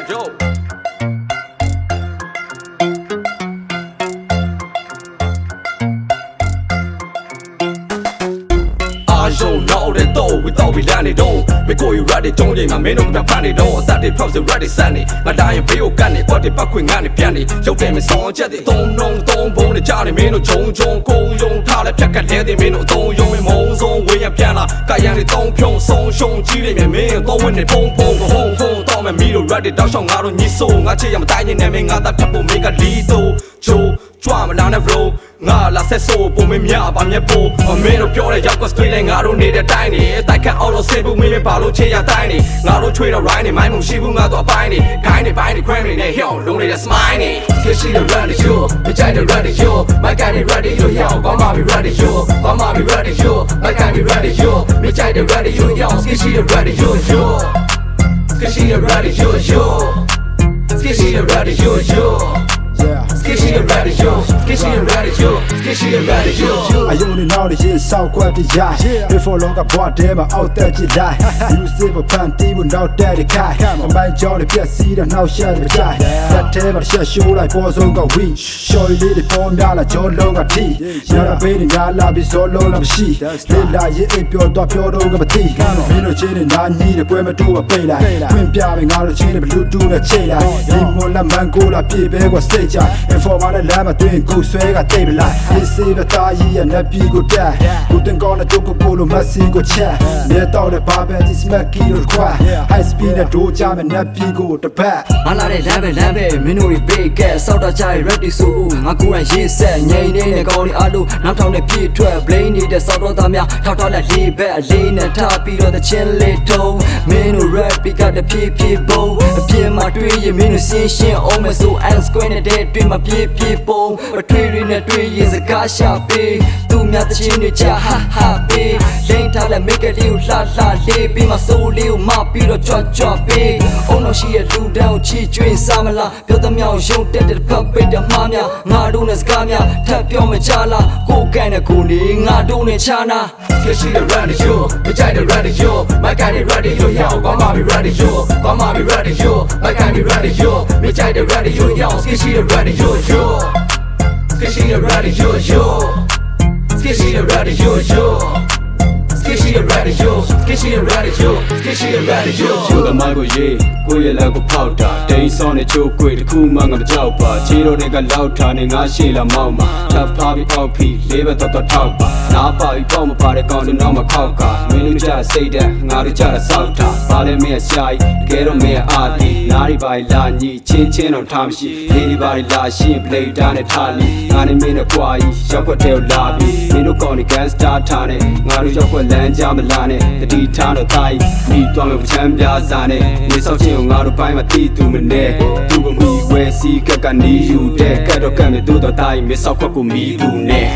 Let's go ရှုံတော့တဲ့တော့ဝီတော့ဝီလန်နေတော့မကိုယူရတဲ့ကြုံချိန်မှာမင်းတို့ကပြတ်နေတော့အသက်တွေဖောက်စရတဲ့စန်နေငါတားရင်ဘေးကိုကတ်နေပတ်တွေပတ်ခွင်ငါနေပြန်နေရုပ်တယ်မစောချက်တွေသုံးနှုံသုံးဘုံနဲ့ကြားနေမင်းတို့ဂျုံဂျုံကုံယုံထားလဲဖြက်ကတ်တဲ့တွေမင်းတို့အသုံးယုံမင်းမုံဆုံးဝေးရပြန်လာကာယံတွေသုံးဖြုံဆုံးရှုံကြီးတွေမြဲမင်းတော့ဝင်နေပုံပုံကဟုံးဟုံး တော့မမီတို့ ready တောက်ရှောင်းငါတို့ညီဆိုငါချစ်ရမတိုင်းနေမင်းငါသားဖြတ်ဖို့မင်းကလီတိုချိုကြွမလာနဲ့ bro ငါလာဆက်ဆိုပုံမင်းမြပါမြက်ဖို့အမင်းတို့ပြောတဲ့ရောက်ကစတွေးလဲငါတို့နေတဲ့တိုင်းနေတိုက်ခတ်အောင်လို့ဆင်ဖို့မင်းပါလို့ချေရတိုင်းနေငါတို့ချွေတော့ right နေမိုင်းမရှိဘူးငါတို့အပိုင်းနေခိုင်းနေပိုင်းနေ crane နေနဲ့ hell လုံးနေတဲ့ smile နေ skip she the ready yo မကြိုက်တဲ့ ready yo my guy be ready yo yo ကောင်းပါပြီ ready yo ကောင်းပါပြီ ready yo my guy be ready yo မကြိုက်တဲ့ ready yo yo skip she the ready yo yo skip she the ready yo yo skip she the ready yo yo Yeah skip she the ready yo skip she the ready yo skip she the ready yo အယုံနေနောက်ရဲ့စောက်ကွက်တရိုက် Before long ကဘွားတဲမှာအောက်တက်ကြည့်လိုက် You see ပန်တီးဘူးနောက်တက်တဲ့ခိုင်အမိုင်းကြောင်းနဲ့ပြက်စီးတော့နောက်ရှက်တဲ့ကြိုင်တက်တဲမှာရှက်ရှိုးလိုက်ပေါ်ဆုံးကဝီရှော်လေးတွေပေါ်များလာကြောလုံးကတီရရဘေးနဲ့ညာလာပြီးစောလုံးလာမရှိလေလာရဲ့အိပ်ပြောတော့ပြောတော့ကမတီမင်းတို့ချင်းနဲ့နာညီတဲ့ပွဲမတူပါပိတ်လိုက်ခွင့်ပြမယ်ငါတို့ချင်းနဲ့ဘလူးတူးနဲ့ချိန်လိုက်ဒီမွန်လာမန်ကိုလာပြေပဲကစတေးချ Informer နဲ့လမ်းမတွင်ကိုဆွဲကတိတ်ပလိုက်ဒီစီးတော့တာကြီးရဲ့နက်ပြီးကိုတက်ကိုတင်ကောင်းတဲ့ဒုက္ခကိုလိုမက်ဆီကိုချက်မြေတော့တဲ့ဘာပဲဒီစမက်ကီလို့ခွာ High speed နဲ့ဒိုးကြမယ်နက်ပြီးကိုတစ်ပတ်ငါလာတဲ့လမ်းပဲလမ်းပဲမင်းတို့တွေဘေးကဲစောက်တော့ကြိုင် ready ဆိုငါကိုယ်တိုင်ရေးဆက်ငိမ့်နေတဲ့ကောင်းဒီအလုံးနောက်ထောင်နဲ့ပြည့်ထွက် blame နေတဲ့စောက်တော့သားများထောက်ထောက်လက်လေးဘက်အလေးနဲ့ထားပြီးတော့ the chin လေးတုံးမင်းတို့ rap ပြီးကတဖြည်းဖြည်းပုံအပြင်းမှာတွေးရင်မင်းတို့ရှင်းရှင်းအောင်မဆို and square နဲ့တဲ့တွေးမှာပြည့်ပြည့်ပုံပထွေးတွေနဲ့တွေးရင်စကားရှာပေးသူများတချင်းတွေကြာဟာဟာပေးလိမ့်ထားလက်မိတ်ကလေးကိုလှလှလေးပြီးမှစိုးလေးကိုမပြီးတော့ကြွကြွပေးအုံတော့ရှိရဲ့လူတန်းကိုချီကျွင်းစားမလားပြောသမျှကိုယုံတက်တဲ့ဖက်ပိတ်တဲ့မှားများငါတို့နဲ့စကားများထပ်ပြောမကြလားကိုယ်ကန်တဲ့ကိုနေငါတို့နဲ့ချာနာ skip she the ready yo မကြိုက်တဲ့ ready yo my guy be ready yo yo ကောင်းပါပြီ ready yo ကောင်းပါပြီ ready yo my guy be ready yo မကြိုက်တဲ့ ready yo yo skip she the ready yo yo skip she the ready yo yo skip she the ready yo yo skip she the ready yo skip she the ready yo skip she the ready yo ချိုးသမိုင်းကိုရေးကိုယ့်ရဲ့လက်ကိုဖောက်တာတိန်ဆောင်းနဲ့ချိုးကွေတစ်ခုမှငါမကြောက်ပါခြေတော်တွေကလောက်ထားနေငါရှေ့လာမောက်မှာထပ်ဖားပြီးအောက်ဖီလေးဘက်တော့တော့ထောက်ပါနားပါပြီးပေါ့မပါတဲ့ကောင်းတဲ့နောက်မှာခောက်ကမင်းတို့ကြစိတ်တဲ့ငါတို့ကြတာစောက်တာပါလဲမင်းရှာကြီးတကယ်တော့မင်းအာတီနားတွေပါလာညီချင်းချင်းတော့ထားမရှိလေးတွေပါလာရှင်းပလေတာနဲ့ထားလီငါနဲ့မင်းနဲ့ကွာကြီးရောက်ွက်တဲ့လာပြီးမင်းတို့ ကောင်းတဲ့ကန်စတာထားနဲ့ငါတို့ရောက်ွက်လမ်းကြမလာနဲ့တတိထားတော့တိုင်းမိသွားမယ်ချမ်းပြားစားနဲ့နေဆောက်ချင်းကိုငါတို့ပိုင်းမှာတီးသူမနဲ့သူကမီဝဲစီကက်ကနေယူတဲ့ကတ်တော့ကတ်နဲ့တို့တော့တိုင်းမဆောက်ခွက်ကိုမီဘူးနဲ့